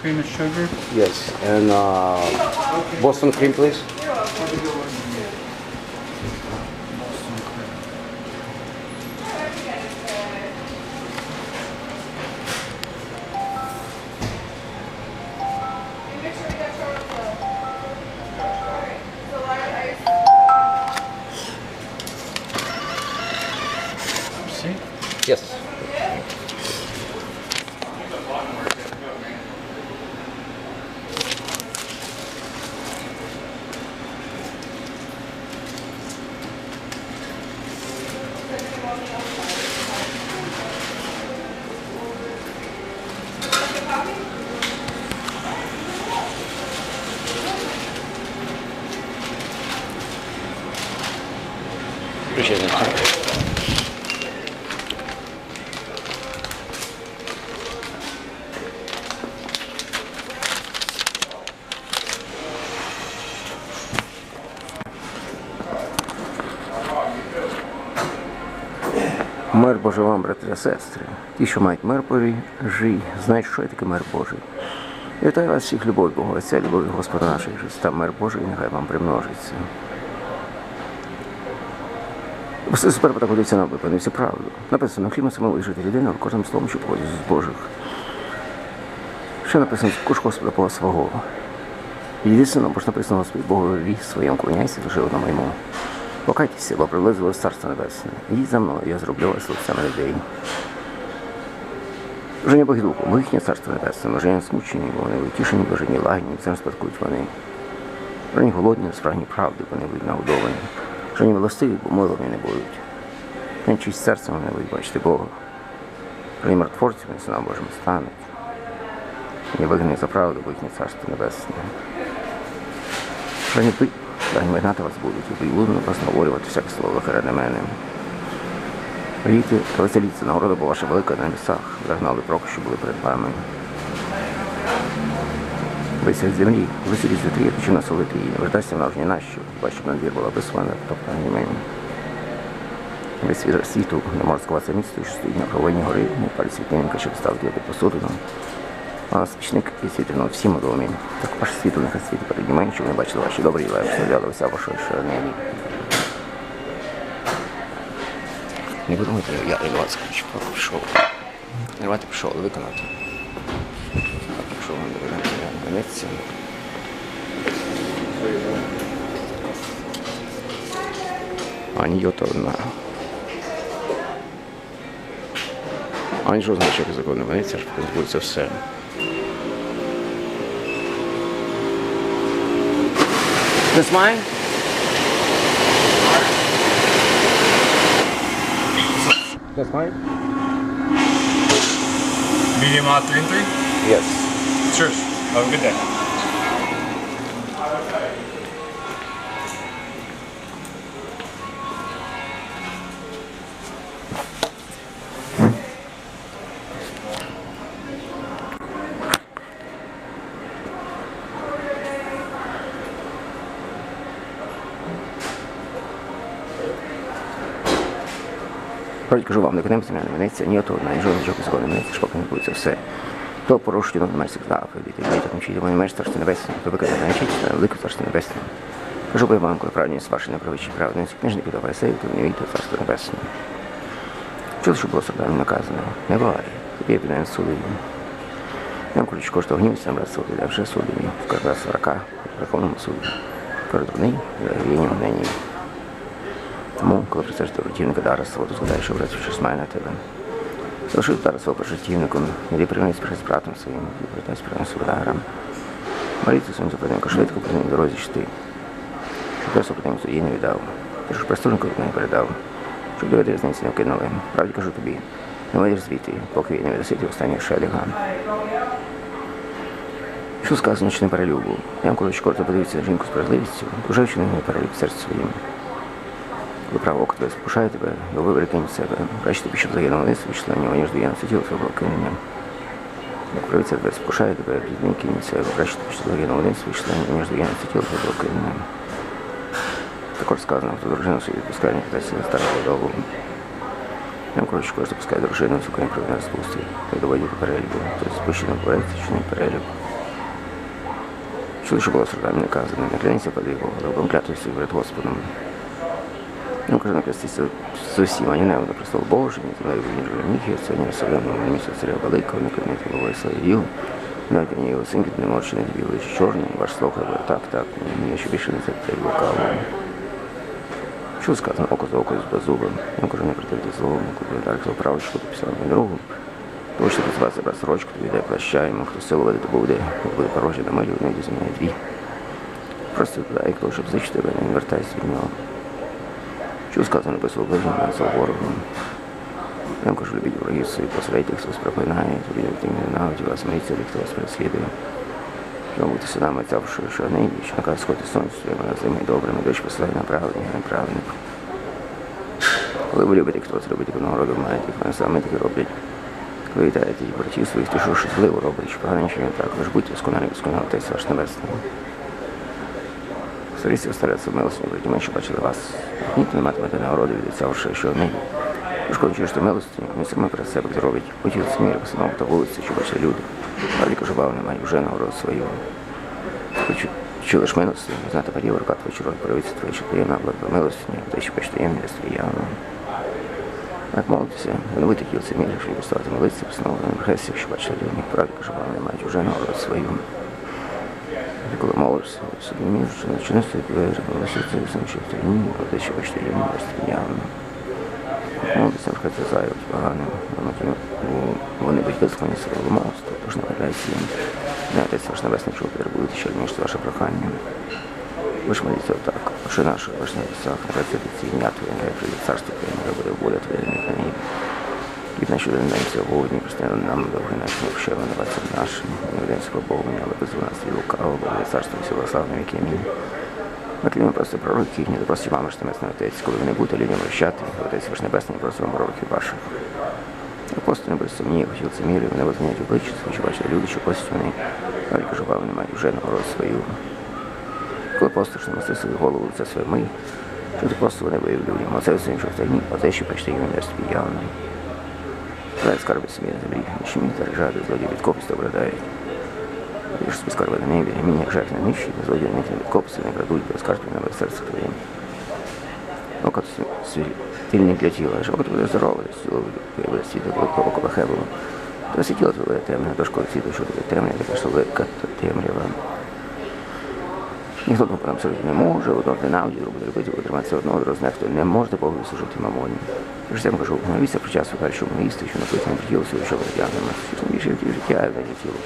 cream and sugar. Yes, and uh, Boston cream, please. よろし？Мир Божий вам, брати та сестри. Ті, що мають мир Божий, жий, знають, що є таке мир Божий. І вітаю вас всіх любов Бога, Отця, любові Господа нашого Христа, мир Божий, нехай вам примножиться. Все так годиться нам випевни всю правду. Написано, хліб самого жити людина в кожному словом, що походить з Божих. Ще написано, куш Господа Бога свого. Сином, бо ж написано Господь Богові своєму клоняйся, лише одному йому. Покайтеся, бо приблизилось Царство Небесне. Ідіть за мною, я зроблю вас лицями людей. Вже не Бог духу, бо їхнє царство небесне, блажені смучені, бо вони утішені, блажені лагідні, цим спадкують вони. Блажені голодні, справжні правди, вони будуть нагодовані. Блажені милостиві, бо миловані не будуть. Блажені чисть серцем вони будуть бачити Бога. Блажені миротворці, вони синам Божим стануть. Не вигнані за правду, бо їхнє царство небесне. Блажені блажені вас будуть, прилюдно вас всяке слово ради мене. Радійте веселіться, нагорода була ваша велика на небесах, загнали проки, що були перед вами. Вися землі, веселіться тріє, чи насолити її, вертайся вона вже ні на що, хіба щоб надвір була безсвана, тобто німим. Весь світ світу не може сховатися місто, що стоїть на провині гори, не палі світильника, щоб ставити під посудину. Свічник і світло всім домі. Так ваш світло нехай світ перед німем, щоб не бачили ваші добрі діла, і вставляли вся ваша ширневі. Не будемо я вас хочу пішов. Давайте пішов виконати. Пішов на Венецію. Ані йота одна. Ані значить, як законно Венеція, що позбудеться все. This mine? That's mine? Medium hot three and three? Yes. Cheers. Have a good day. Правді кажу вам, не конемося не минеться, ні ото, ні жодного чого цього не минеться, ж не буде це все. То порушує над мерсик заповіді, діти так мчить, вони меж царство небесне, то виконає не вчить, та велике царство небесне. Кажу би вам, коли праведність ваша не правичі праведність, книжники до фарисеїв, то не війте царство небесне. Чули, що було сордано наказано? Не буває, тобі я підемо суду. Я коли коштував гнівся, брат суду, я вже суду, в кожна сорока, в Верховному суді. Передурний, я її не. Тому, коли працюєш до противника дара свого, згадаєш, що брат щось має на тебе. Залишив дара свого противником, іди приймись з братом своїм, і притайся перед свого даром. Моліться своїм супротивнику швидко по ній дорозі йти. Щоб я супротивнику її не віддав. Ти ж просторнику не передав. Щоб доведи різниці не вкинули. Правді кажу тобі, не вийдеш звідти, поки він не віддасить останніх шеліга. Що сказано, що не перелюбу? Я коли коротко подивиться на жінку з справедливістю, вже вчинив не перелюб серце своїм. Коли право око тебе спушає тебе, до вибори кинь себе. Краще тобі, щоб загинув вниз вийшло на нього, ніж доєнно сиділо твоє блокинення. Як правиця тебе спушає тебе, рідний кинь себе. Краще тобі, щоб загинув вниз вийшло на нього, ніж доєнно сиділо твоє блокинення. Також сказано, хто дружину собі відпускає, не питайся на старого довгу. Я коротше, кожен запускає дружину, сука не провина розпусти. Як доводить до переліку, то спущено бореться, чи не перелік. Чули, що було страждання наказане, не клянися перед його, але клятися перед Господом. Ну, каже, накластися з усім, ані небо на престол Божий, ні землею ні журніхи, це ні соленого на місяць царя великого, не кормити головою славів, навіть ні його синки, не морчі, не білий, чи чорний, ваш слухай, так, так, ні, ні, що більше не це лукаво. Що сказано, око за око з беззубом, я кажу, не противити злому, коли удар, хто правий, що писав мій другу. Тому що працювати себе сорочку, тобі йде йому хто силу веде, то буде, буде порожі на милі, не зміняє дві. Просто як того, щоб зичити не вертайся від нього. Що сказано без оближення, за ворогом. Я кажу, любіть ворогів своїх, посередніх, хто вас проклинає, любіть тим ненавидь вас, мріться, хто вас переслідує. Що бути синами цявши, що нині, що наказ сходити сонцю своїми зими добрими, дощ посилає на праведних, неправедних. Коли ви любите, хто вас робить, якого роду маєте, вони саме таки роблять. Коли вітаєте і братів своїх, ти що щось зливо робить, що не так. Ви ж будьте досконалі, досконали, Отець ваш небесний. Старіться стараться в милості, браті, ми що бачили вас. Ніхто не матимете нагороди від отця, що що нині. Ви чуєш то милості, не саме перед себе зробить. Хотіли мір, постанову та вулиці, що бачили люди. Правді кажу, бав немає, вже нагороду свою. Хочу, чули ж милості, знати поділ, рука твоя чорот, провиться твоя, що приємна, благо милості, те, що бачите, ємне, явно. Так молитися, виновити тіл це мір, що поставити молитися, постанову на хресті, що бачили люди. Правді кажу, бав немає, вже нагороду свою. Сам, що в тайні, а те, що бачите, ємне, явно. Хай це зайвуть поганим, вони будуть вислані своєго мосту, тож не валяйся їм. Не отець ваш небесний, чого потребуєте, що ніж ваше прохання. Ви ж моліться отак, Отче наш, ваш на вісах, нехай святиться ім'я Твоє, прийде царство Твоє, нехай буде воля Твоя, нехай на небі. Хліб наш один день сьогодні, простяни нам довги наші, не вщели на вас нашим, не ведемося але без нас і лукаво, буде царство і сила славне віки. Амінь. Наклімо просто пророків, не допрості вам, що небесний отець, коли ви не будете людям вращати, отець ваш небесний, просто вам пророків ваших. Апостоли без сумнів, хотів це мірі, вони возмінять обличчя, що бачили люди, що постять вони, але кажу, вам немає вже нагород свою. Коли що носив свою голову, це своє ми, що ти просто вони виявили людям, оце все іншого в тайні, а те, що почти свій явно. Дай скарби собі на землі, ніщо мені заряджати, злодії від копісту обрадають. Я ж собі скарби на небі, мені як жах не нищить, злодії не від копісту не крадуть, без скарби на серце твоє. Око світильник для тіла, що око буде здорове, тіло буде світло, око лихе було. То світіло твоє темне, тож коли світло, що буде темне, така що велика темрява. Ніхто нам служити не може, одного ненавидить, буде робити, буде триматися одного, другого хто не може Богу служити мамоні. Я ж сам кажу, моліться про час у що ми їсти, що написано про тіло що витягнемо. Більше в життя, як на тіло.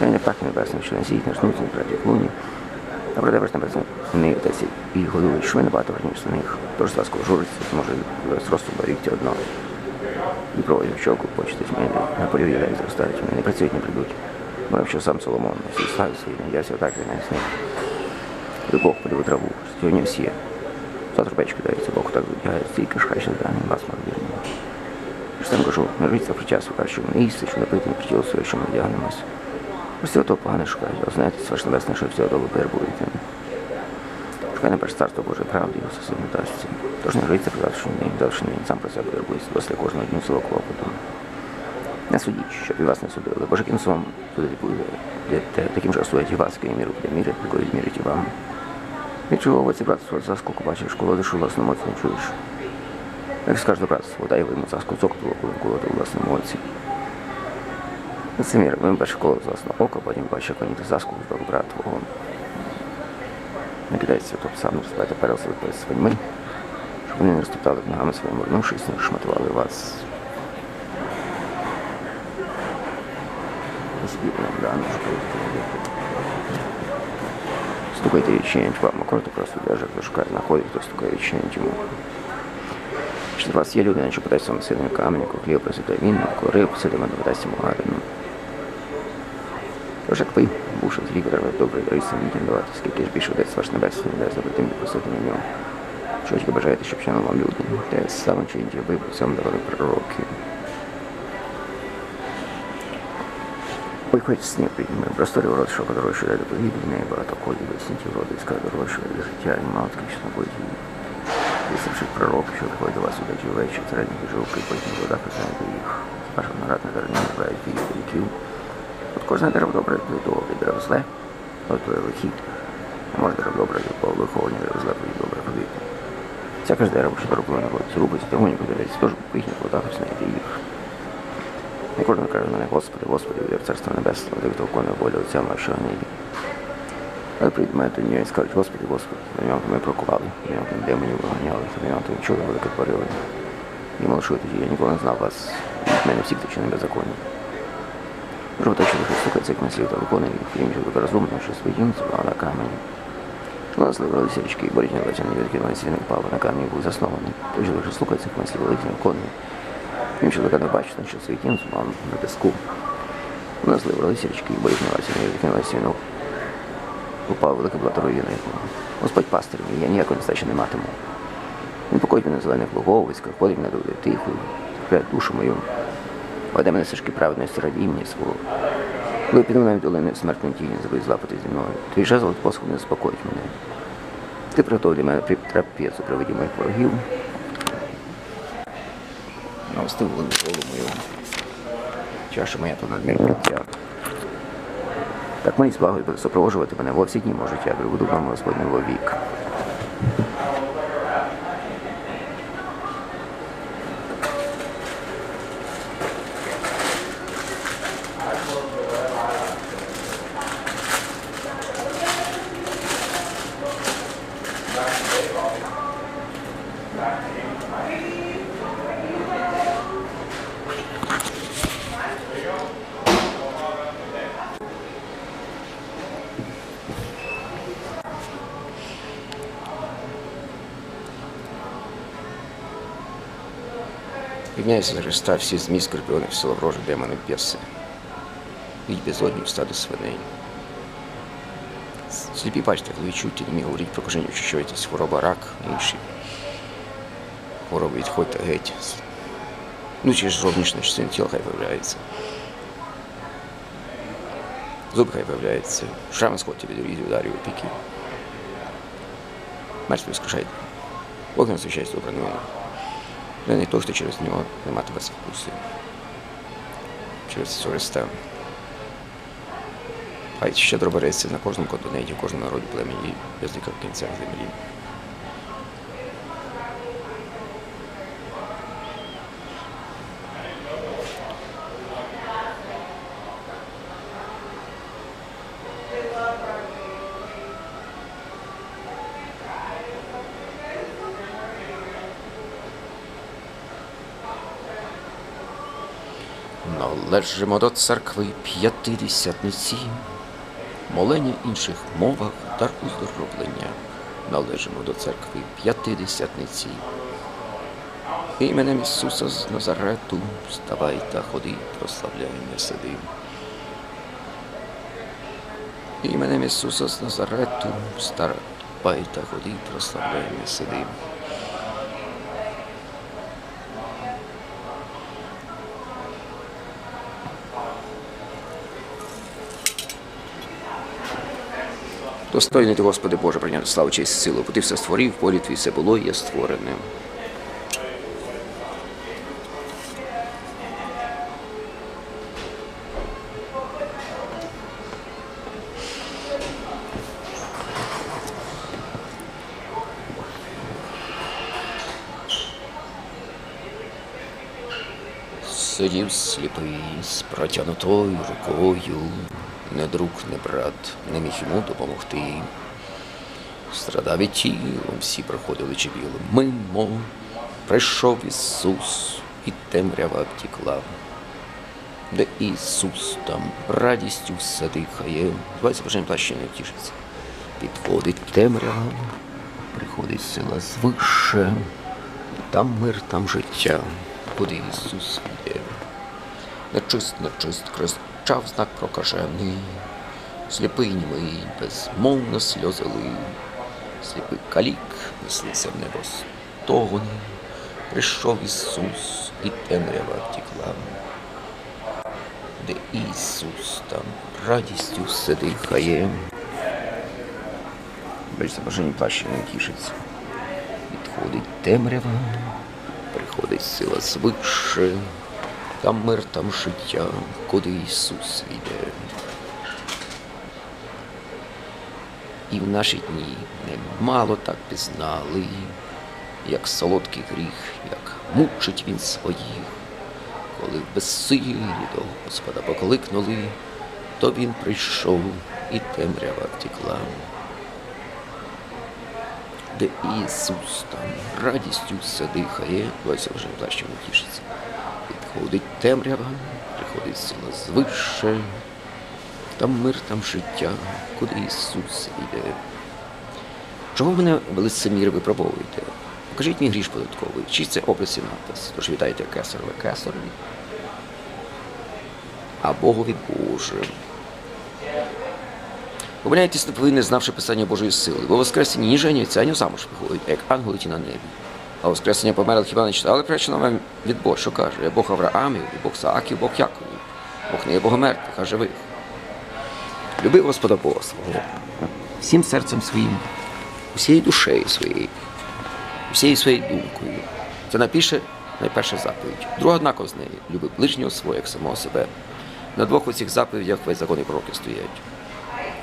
Я не пахне небесним, що носіть наш нуцін, браті клуні. А проте ваш небесний не отець і годують, що ви набагато верніше за них. Тож ласково журиться, може зросту боріться одно. І проводять щоку, почти зміни, на полі зростають, вони не працюють, не прийдуть. Мов що сам Соломон, всі славі свої, надявся отак і не. І Бог полів траву, сьогодні всі. Завтра печ кидається, Бог так витягає, стільки ж хай ще даний вас вірно. Що там кажу, моліться про час, ви що ми їсти, що напити, не притіло своє, що ми вдягнемось. Всього того погане шукають, а знаєте, ваш небесний, що всього того перебуєте. Шукай найперше царство Боже правди, його все не дасться. Тож не житься про завтрашній день, завтрашній день сам про себе турбується, після кожного дню село клопоту. Не судіть, щоб і вас не судили, бо ж яким словом судити буде, таким же осудять і вас, який міру буде міряти, такою відмірять і вам. Від чого оці братство заскоку бачиш, коли душу власну моці не чуєш. Як скажеш до братства, дай йому заску цоку коли колоти у власному моці. Це мір, ми перше коло з власного ока, потім бачиш, як вони заску до брат твого. Не кидайся, тобто сам перел перед своїми, щоб вони не розтоптали ногами своїми, вернувшись, не шматували вас. Співно, да, ну що Стукайте відчинять вам, акорди просто даже хто шукає, знаходить, хто стукає відчинять йому. Що вас є люди, що подасть вам сильним камінь, хліб присвятає він, коли риб сидимо, не подасть йому гарно. Тож як ви, бувши з лікарем, добре даруйся людям давати, скільки ж більше отець ваш небесний, не дасть добротим просити на нього. Що тільки бажаєте, щоб чинили вам люди, те саме чиніть, ви по цьому давали пророки. Ой, хоч сніг підніме, просторі урод, що подорожчує до повітря, не багато колів, висніті вроди, іска дорожчує до життя, і матки, що на боді. Висавши пророк, що приходить до вас у дачі вечір, середніх жилки, потім вода присягнути їх. Ваша нарад на деревні направить їх до віків. От кожне дерево добре плодове, дерево зле, От твоє вихід. А може так добре, по вихованню розлепить добре ходити. Всяка ж дерево, що вулиці, рубиться, тому нікуди десь, теж по їхніх водах знайти їх. І кожен каже мене, Господи, Господи, я в царство небесне, де виконує волю Отця моя, що не. Але прийдуть мене до нього і скажуть, Господи, Господи, на нього ми прокували, на нього демонів виганяли, на нього там чудо велике творили. І молошу тоді, я ніколи не знав вас, від мене всіх тече беззаконні. Жовта чудо, що слухається, як слів та виконує їх, їм чудо розумно, що своїм, а на камені. Шла вралися річки, і боріть на не відкинули сильник пав, на камені був заснований. Той чоловік, що слухається, як мислі великі виконує. Їм чоловіка не бачить, що світім зумав на піску. Вона зливалися річки, і боріть на не відкинули сильник. Упав велика була його. Господь пастир мій, я ніякої нестачі не матиму. Він покоїть мене зелених луговиськах, ходить мене до тихою, закляє душу мою. Веде мене стежки праведності раді імені свого. Коли піду навіть долини в смертну тіні, забудь злапати зі мною. Твій жезл посуд не заспокоїть мене. Ти приготовив для мене трапецу приведі моїх ворогів. Навстив голову його. Чаша моя то надмірна тя. Так мені буде супроводжувати мене во всі дні можуть, я прибуду вам Господнього вік. Підняйся за Христа, всі змі скорпіони, всі ворожі демони бєси. Їдь безодні в стадо свиней. Сліпі бачите, коли чують, не говоріть про кожен, що якісь хвороба, рак, інші. Хвороби відходьте геть. Ну, чи ж зовнішня частина тіла хай виявляється. Зуби хай виявляється. Шрами сходьте від різів, ударів, опіки. Мертві скажайте. Бог не освящає добре новину. Не, то, що через нього не матиме спокуси. Через Христа. Хай ще дробереться на кожному континенті, в кожному народі племені без в кінця землі. Належимо до церкви п'ятидесятниці, молення інших мовах, дар уздоровлення. Належимо до церкви п'ятидесятниці. Іменем Ісуса з Назарету вставай та ходи, прославляємо сиди. Іменем Ісуса з Назарету вставай та ходи, прославляємо сиди. Достойний ти, Господи Боже, прийняти славу честь силу, бо ти все створив, полі твій все було і є створене. Сидів сліпий з протягнутою рукою, не друг, не брат, не міг йому допомогти. Страдав і тілом, всі проходили чебілом мимо. Прийшов Ісус, і темрява втікла. Де Ісус там радістю все дихає. Звається бажання плащі не тішиться. Підходить темрява, приходить сила звише. Там мир, там життя, куди Ісус йде. Нечист, нечист, кричав знак прокажений, сліпий німий, безмовно сльози лив, сліпий калік неслися в небо стогони, прийшов Ісус, і темрява втікла. Де Ісус там радістю все дихає. Бачите, бажані плащі не тішиться. Відходить темрява, приходить сила звише. Там мир, там життя, куди Ісус йде. І в наші дні немало так пізнали, як солодкий гріх, як мучить він своїх. Коли в безсилі до Господа покликнули, то він прийшов і темрява втекла. Де Ісус там радістю все дихає, ось вже плащем не тішиться. Відходить темрява, приходить сила звище, там мир, там життя, куди Ісус йде. Чого мене лицемір випробовуєте? Покажіть мій гріш податковий, чи це опис і напис, тож вітайте кесарове кесарові, а Богові Боже. Помиляєтесь не повинні, знавши писання Божої сили, бо воскресені ні женяться, ані замуж виходять, як ангели ті на небі. А воскресення померлих хіба не читали пречено вам від Бога, що каже, я Бог Авраамів, Бог Сааків, Бог Яковів. Бог не є Богом мертвих, а живих. Люби Господа Бога свого, всім серцем своїм, усією душею своєю, всією своєю думкою. Це напише найперша заповідь. Друга однаково з неї. Люби ближнього свого, як самого себе. На двох оцих заповідях весь закон і пророки стоять.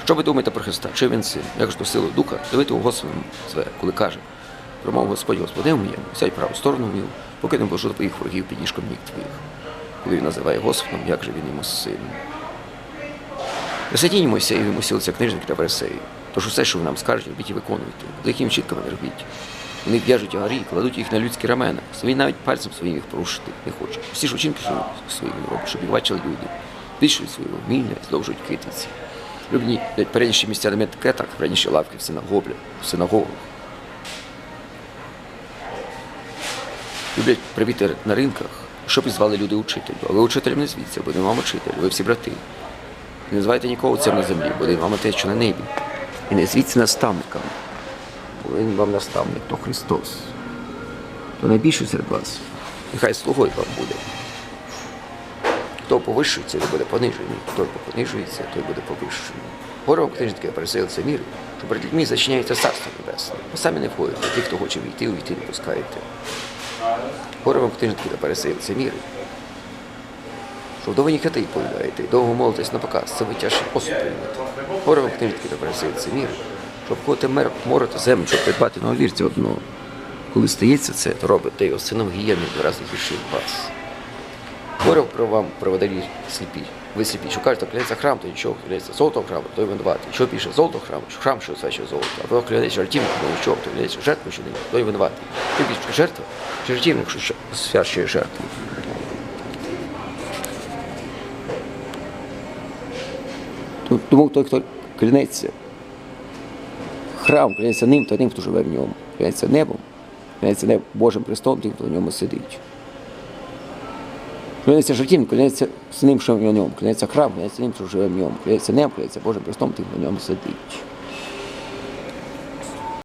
Що ви думаєте про Христа? Чи він син? Як ж до сили духа, дивити у Господу зве, коли каже, промов Господь Господи моєму, сядь праву сторону мою, поки не положу твоїх ворогів під ніжком ніг твоїх. Коли він називає Господом, як же він йому син? Присадінь Мойсеєві мусилися книжники та фарисеї. Тож усе, що ви нам скажуть, робіть і виконуйте. Лихим чітками не робіть. Вони в'яжуть агарі, кладуть їх на людські рамена. Він навіть пальцем своїм їх порушити не хоче. Всі ж учинки свої робить, щоб їх бачили люди. Збільшують свої вміння, здовжують китиці. Люблені передніші місця на медкетах, передніші лавки в синагоглі, в синагогах. Люблять привіти на ринках, щоб і звали люди учителю. А ви учителем не звіться, бо не вам учитель, ви всі брати. Не називайте нікого отцем на землі, бо один вам отець, що на небі. І не звіться наставниками. Бо він вам наставник, то Христос. То найбільший серед вас. Нехай слугою вам буде. Хто повищується, той буде понижений, хто понижується, той буде повищений. Горе книжники пересили це міри, що перед людьми зачиняється царство небесне. Ви самі не входите, ті, хто хоче війти, увійти не пускаєте. Горе книжки пересили це міри. Що вдовині хати повідаєте, довго молитесь на показ, це ви тяжче посуд приймете. Горе вам книжники пересили це міри, щоб ходити мер, морити землю, щоб придбати на вірці одного. Коли стається це, то робите його сином гієни більше від вас. Говорив про вам проводарі сліпі. Сліпі, що кажете, кляється храм, то нічого, кляється золото храму, то й винуватий. Що пише золото що храм, що освячує золото. А ви кляється жертівник, то нічого, то кляється жертву, не, то й винуватий. Ти більше жертва, жертівник, що що жертву. Тому той, хто клянеться, храм клянеться ним, то ним, хто живе в ньому. Клянеться небом, клянеться небом Божим престолом, тим, хто в ньому сидить. Клянеться життям, клянеться з ним, що в ньому, клянеться храм, клянеться ним, що живе в ньому, клянеться небом, клянеться Божим Христом, тим, в ньому сидить.